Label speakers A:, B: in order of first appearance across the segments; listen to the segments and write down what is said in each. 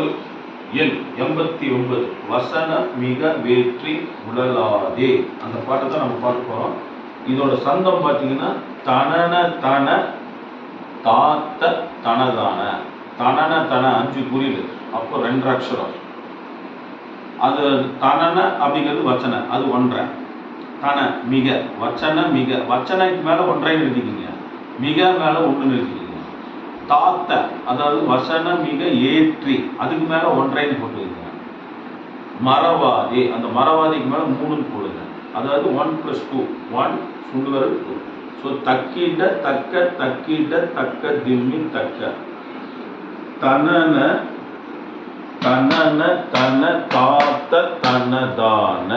A: குரல் எண் எண்பத்தி ஒன்பது. வசன மிக வேற்றி உடலாதே. அந்த பாட்டை தான் நம்ம பார்க்க போறோம். இதோட சந்தம் பார்த்தீங்கன்னா தனன தன தாத்த தனதான. தனன தன அஞ்சு குறியீடு. அப்போ ரெண்டு அக்ஷரம். அது தனன அப்படிங்கிறது வச்சன. அது ஒன்றரை. தன மிக. வச்சன மிக. வச்சனைக்கு மேல ஒன்றை எழுதிக்கிங்க. மிக மேல ஒன்று எழுதிக்கிங்க. தாத்த அதாவது வசன மிக ஏற்றி அதுக்கு மேல ஒன்றைன்னு போட்டுக்கங்க. மரவாதி அந்த மரவாதிக்கு மேல மூணுன்னு போடுங்க. அதாவது ஒன் பிளஸ் டூ ஒன் சுண்டு டூ ஸோ தக்கிட தக்க தக்கிட தக்க திம்மி தக்க. தனன தனன தன தாத்த தனதான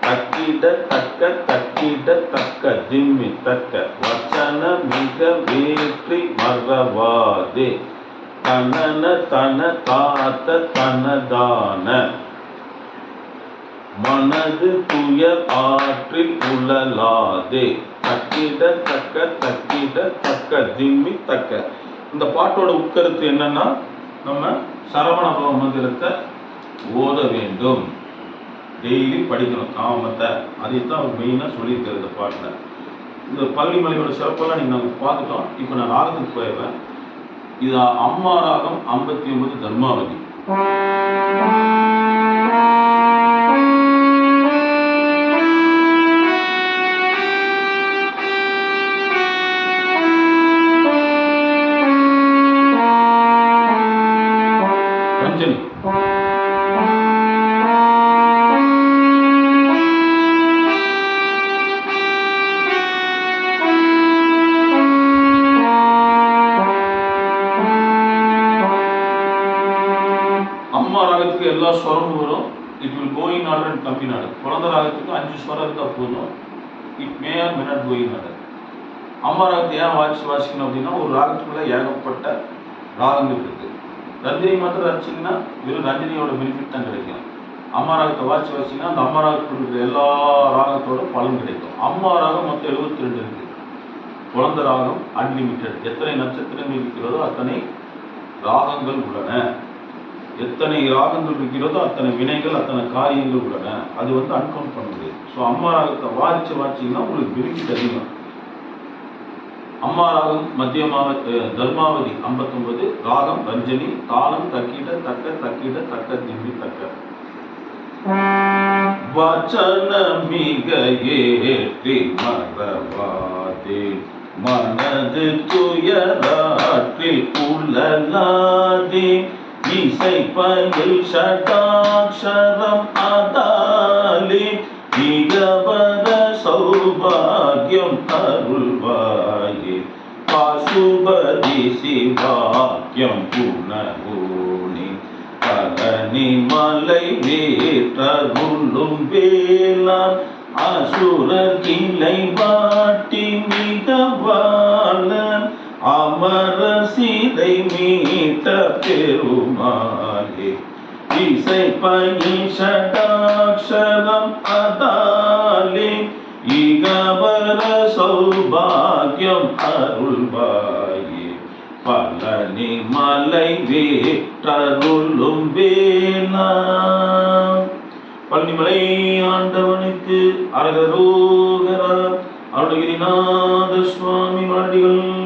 A: தக்கிட தக்க தக்கிட தக்க திம்மி தக்க வச்சன மிக வேற்றி மறவாதே. தனன தன தாத்த தனதான. மனது துயர் ஆற்றில் உழலாதே. தக்கிட தக்க தக்கிட தக்க திம்மி தக்க இந்த பாட்டோட உட்கருத்து என்னன்னா நம்ம சரவண பவ மந்திரத்தை ஓத வேண்டும். டெய்லி படிக்கணும் காமத்தை. தான் அவர் மெயினாக சொல்லியிருக்காரு இந்த பாட்டில். இந்த பள்ளிமலையோட சிறப்பெல்லாம் நீங்கள் நாங்கள் பார்த்துட்டோம் இப்போ நான் ராகத்துக்கு போயிடுறேன். இது அம்மா ராகம் ஐம்பத்தி ஒன்பது தர்மாவதி. ரஞ்சனி. அம்மா ராகத்துக்கு எல்லா ஸ்வரமும் வரும். It will go in order and கம்பி நாடு குழந்த ராகத்துக்கு அஞ்சு ஸ்வரம் இருந்தால் போதும். It may or may not going order அம்மா ராகத்தை ஏன் வாசி வாசிக்கணும் அப்படின்னா ஒரு ராகத்துக்குள்ள ஏகப்பட்ட ராகங்கள் இருக்குது ரஞ்சினி மாத்திரம் ரசிச்சிங்கன்னா வெறும் ரஞ்சினியோட பெனிஃபிட் தான் கிடைக்கும். அம்மா ராகத்தை வாசி வாசிங்கன்னா அந்த அம்மா ராகத்தில் இருக்கிற எல்லா ராகத்தோட பலன் கிடைக்கும். அம்மா ராகம் மொத்தம் எழுபத்தி ரெண்டு இருக்குது குழந்த ராகம் அன்லிமிட்டெட் எத்தனை நட்சத்திரங்கள் இருக்கிறதோ அத்தனை ராகங்கள் உள்ளன. எத்தனை ராகங்கள் இருக்கிறதோ அத்தனை வினைகள் அத்தனை காரியங்கள் உள்ளன. அது வந்து அன்கவுண்ட் பண்ண முடியாது. ஸோ அம்மா ராகத்தை வாரிச்சு வாச்சிங்கன்னா உங்களுக்கு பெனிஃபிட் அதிகம். அம்மா ராகம் மத்தியமாக தர்மாவதி ஐம்பத்தொன்பது ராகம் ரஞ்சனி தாளம் தக்கிட தக்க தக்கிட தக்க திரும்பி தக்க. வச்சன மிக ஏற்றி மறவாதே. மனது துயராற்றில் உள்ளலாதே. இசை பயில் ஷடாட்சரம் அதாலி இகவர சௌபாகியம் அருள்வாயே பாசுபதி சிவாக்கியம் புனகூனி. பழனி மலை வேற்றருளும் வேளான் அசுரர் கிளை பெருமாளே இசை பயிஷடாட்சரம் அதாலே. இகவர சௌபாகியம் அருள்வாயே. பழனி மலை வேற்றருளும் வேளா பழனிமலை ஆண்டவனுக்கு அரகரோகரா. அருணகிரிநாத சுவாமி மலடிகள்